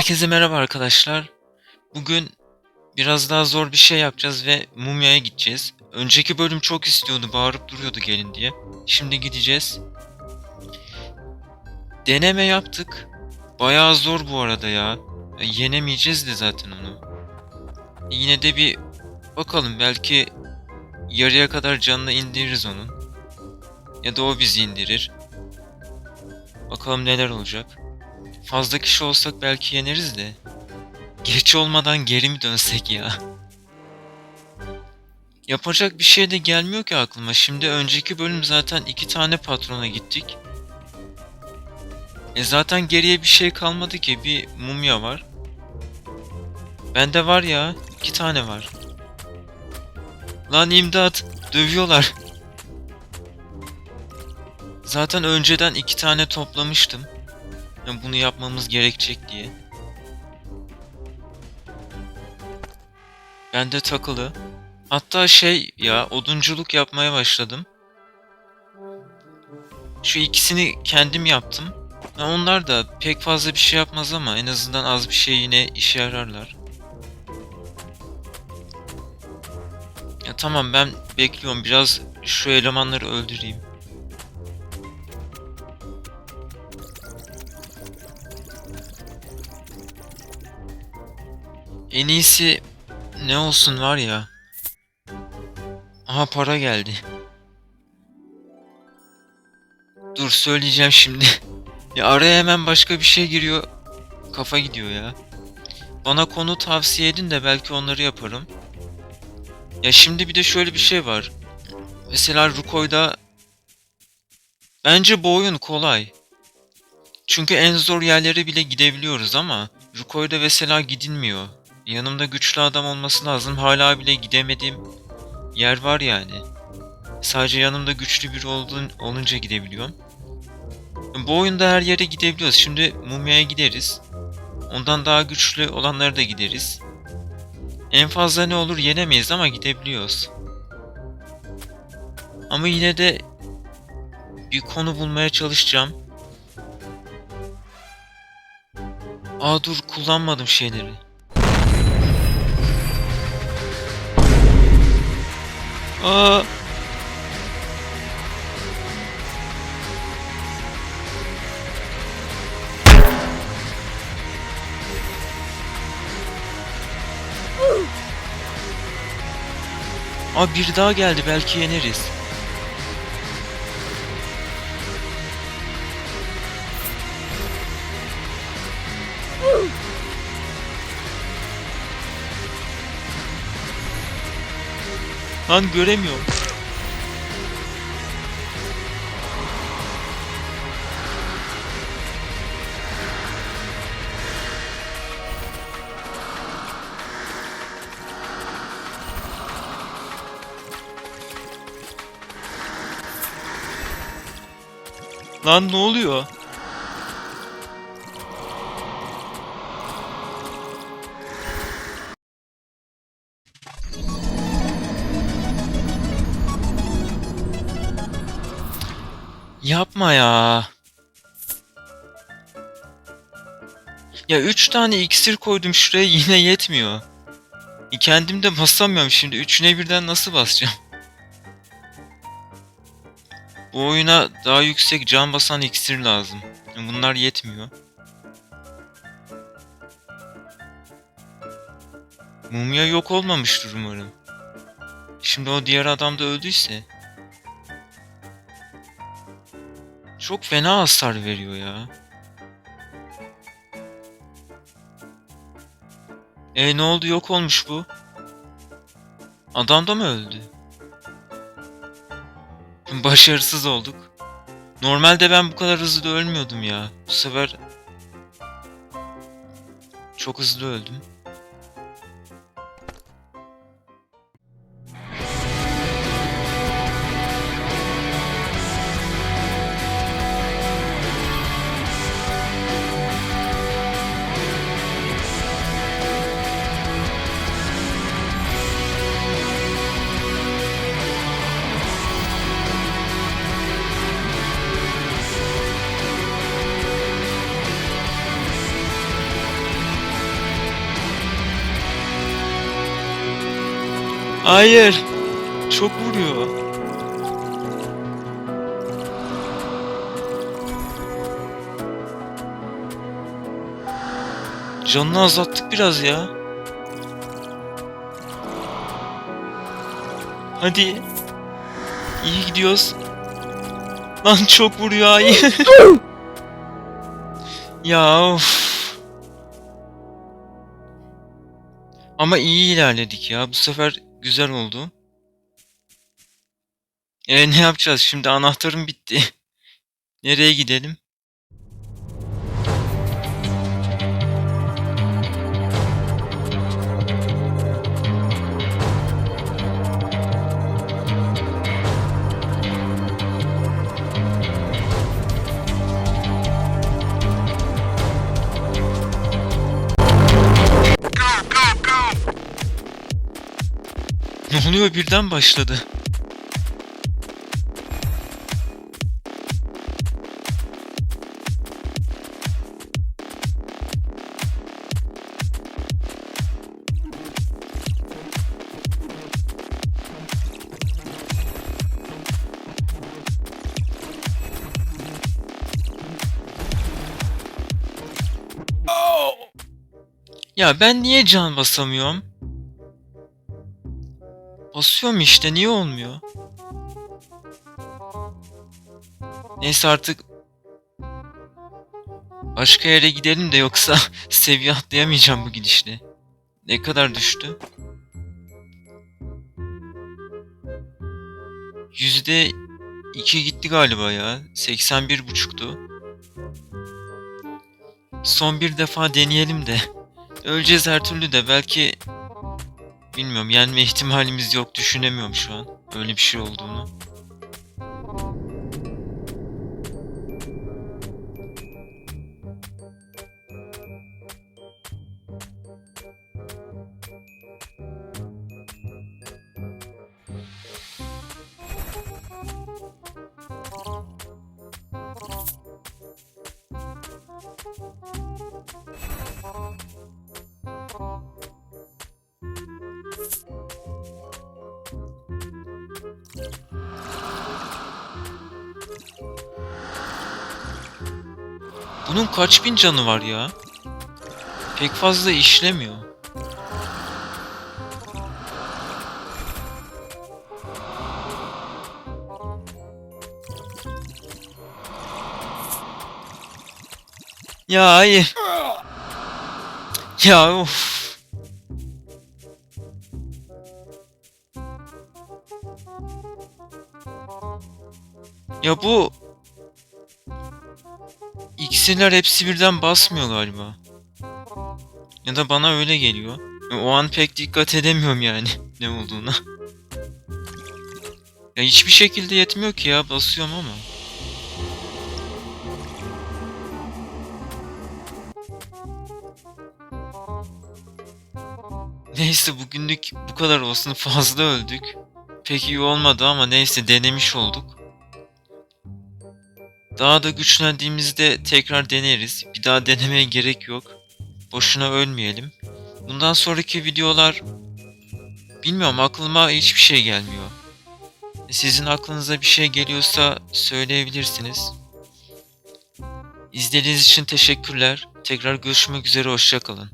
Herkese merhaba arkadaşlar. Bugün biraz daha zor bir şey yapacağız ve mumyaya gideceğiz. Önceki bölüm çok istiyordu, bağırıp duruyordu gelin diye. Şimdi gideceğiz. Deneme yaptık. Bayağı zor bu arada ya. Ya Yenemeyeceğiz de zaten onu. Yine de bir bakalım belki yarıya kadar canını indiririz onun. Ya da o bizi indirir. Bakalım neler olacak. Fazla kişi olsak belki yeneriz de. Geç olmadan geri mi dönsek ya? Yapacak bir şey de gelmiyor ki aklıma. Şimdi önceki bölüm zaten iki tane patrona gittik. E zaten geriye bir şey kalmadı ki. Bir mumya var. Bende var ya. iki tane var. Lan imdat. Dövüyorlar. Zaten önceden iki tane toplamıştım. Yani bunu yapmamız gerekecek diye. Ben de takılı. Hatta şey ya odunculuk yapmaya başladım. Şu ikisini kendim yaptım. Ya onlar da pek fazla bir şey yapmaz ama en azından az bir şey yine işe yararlar. Ya tamam ben bekliyorum biraz şu elemanları öldüreyim. En iyisi ne olsun var ya. Aha para geldi. Dur söyleyeceğim şimdi. ya araya hemen başka bir şey giriyor. Kafa gidiyor ya. Bana konu tavsiye edin de belki onları yaparım. Ya şimdi bir de şöyle bir şey var. Mesela Rukoy'da bence bu oyun kolay. Çünkü en zor yerlere bile gidebiliyoruz ama Rukoy'da mesela gidilmiyor. Yanımda güçlü adam olması lazım. Hala bile gidemediğim yer var yani. Sadece yanımda güçlü biri olduğun, olunca gidebiliyorum. Bu oyunda her yere gidebiliyoruz. Şimdi Mumya'ya gideriz. Ondan daha güçlü olanlara da gideriz. En fazla ne olur yenemeyiz ama gidebiliyoruz. Ama yine de bir konu bulmaya çalışacağım. Aa dur kullanmadım şeyleri. Aa. Aa bir daha geldi belki yeneriz. Lan göremiyorum. Lan ne oluyor? Yapma ya. Ya 3 tane iksir koydum şuraya yine yetmiyor. E, Kendim de basamıyorum şimdi. Üçüne birden nasıl basacağım? Bu oyuna daha yüksek can basan iksir lazım. Bunlar yetmiyor. Mumya yok olmamıştır umarım. Şimdi o diğer adam da öldüyse. Çok fena hasar veriyor ya. E ne oldu yok olmuş bu. Adam da mı öldü? Başarısız olduk. Normalde ben bu kadar hızlı ölmüyordum ya. Bu sefer çok hızlı öldüm. Hayır. Çok vuruyor. Canını azalttık biraz ya. Hadi. İyi gidiyoruz. Lan çok vuruyor hayır. ya of. Ama iyi ilerledik ya. Bu sefer güzel oldu. E ne yapacağız? Şimdi anahtarım bitti. Nereye gidelim? Oluyor birden başladı. Ya ben niye can basamıyorum? Basıyorum işte niye olmuyor? Neyse artık başka yere gidelim de yoksa seviye atlayamayacağım bu gidişle. Ne kadar düştü? Yüzde iki gitti galiba ya. 81 buçuktu. Son bir defa deneyelim de. Öleceğiz her türlü de belki bilmiyorum yenme ihtimalimiz yok düşünemiyorum şu an öyle bir şey olduğunu. Bunun kaç bin canı var ya? Pek fazla işlemiyor. Ya hayır. Ya of. Ya bu İksirler hepsi birden basmıyor galiba. Ya da bana öyle geliyor. O an pek dikkat edemiyorum yani ne olduğuna. Ya hiçbir şekilde yetmiyor ki ya basıyorum ama. Neyse bugünlük bu kadar olsun fazla öldük. Pek iyi olmadı ama neyse denemiş olduk. Daha da güçlendiğimizde tekrar deneriz. Bir daha denemeye gerek yok. Boşuna ölmeyelim. Bundan sonraki videolar bilmiyorum aklıma hiçbir şey gelmiyor. Sizin aklınıza bir şey geliyorsa söyleyebilirsiniz. İzlediğiniz için teşekkürler. Tekrar görüşmek üzere hoşçakalın.